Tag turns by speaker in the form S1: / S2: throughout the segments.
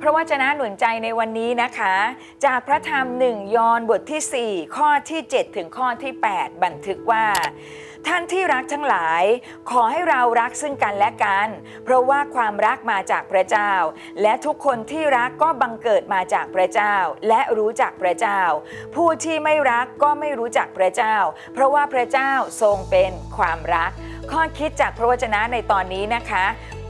S1: พระวจนะหนุนใจในวันนี้นะคะ จากพระธรรมหนึ่งยอห์นบทที่ 4 ข้อที่ 7 ถึงข้อที่ 8 บันทึกว่า ท่านที่รักทั้งหลาย ขอให้เรารักซึ่งกันและกัน เพราะว่าความรักมาจากพระเจ้า และทุกคนที่รักก็บังเกิดมาจากพระเจ้า และรู้จักพระเจ้า ผู้ที่ไม่รักก็ไม่รู้จักพระเจ้า เพราะว่าพระเจ้าทรงเป็นความรัก ข้อคิดจากพระวจนะในตอนนี้นะคะ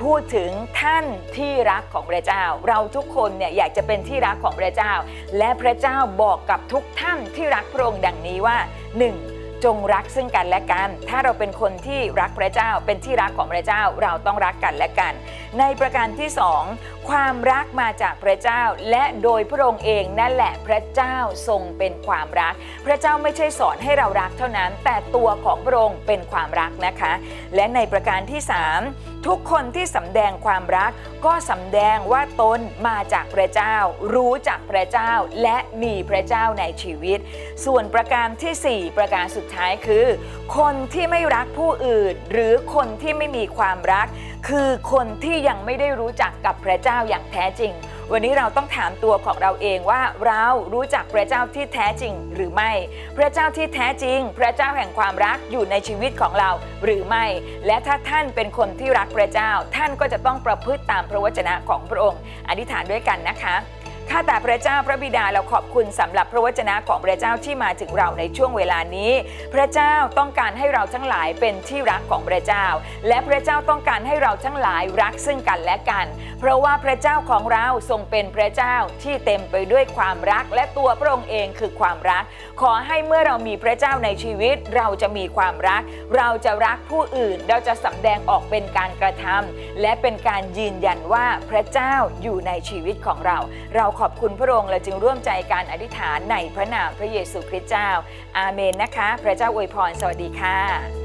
S1: พูดถึงท่านที่รักของพระเจ้า เราทุกคนเนี่ยอยากจะเป็นที่รักของพระเจ้า และพระเจ้าบอกกับทุกท่านที่รักพระองค์ดังนี้ว่า 1. จงรักซึ่งกันและกัน ถ้าเราเป็นคนที่รักพระเจ้า เป็นที่รักของพระเจ้าเราต้องรักกันและกัน ในประการที่สองความรักมาจากพระเจ้า และโดยพระองค์เองนั่นแหละพระเจ้าทรงเป็นความรัก พระเจ้าไม่ใช่สอนให้เรารักเท่านั้น แต่ตัวของพระองค์เป็นความรักนะคะ และในประการที่สาม ทุกคนที่สำแดงความรัก ก็สำแดงว่าตนมาจากพระเจ้า รู้จักพระเจ้าและมีพระเจ้าในชีวิต ส่วนประการทีสี่ 4 ประการสุดท้ายคือ คนที่ไม่รักผู้อื่น หรือคนที่ไม่มีความรัก คือคนที่ยังไม่ได้รู้จักกับพระเจ้าอย่างแท้จริง วันนี้เราต้องถามตัวของเราเองว่าเรารู้จักพระเจ้าที่แท้จริงหรือไม่ พระเจ้าที่แท้จริง พระเจ้าแห่งความรักอยู่ในชีวิตของเราหรือไม่ และถ้าท่านเป็นคนที่รักพระเจ้า ท่านก็จะต้องประพฤติตามพระวจนะของพระองค์ อธิษฐานด้วยกันนะคะ ข้าแต่พระเจ้าพระบิดาเราขอบคุณสำหรับพระวจนะของพระเจ้าที่มาถึงเราในช่วงเวลานี้ พระเจ้าต้องการให้เราทั้งหลายเป็นที่รักของพระเจ้า และพระเจ้าต้องการให้เราทั้งหลายรักซึ่งกันและกัน เพราะว่าพระเจ้าของเราทรงเป็นพระเจ้าที่เต็มไปด้วยความรัก และตัวพระองค์เองคือความรัก ขอให้เมื่อเรามีพระเจ้าในชีวิต เราจะมีความรัก เราจะรักผู้อื่นเราจะสำแดงออกเป็นการกระทำและเป็นการยืนยันว่าพระเจ้าอยู่ในชีวิตของเรา เราขอบคุณพระองค์และจึงร่วมใจการอธิษฐานในพระนามพระเยซูคริสต์เจ้า อาเมนนะคะ พระเจ้าอวยพร สวัสดีค่ะ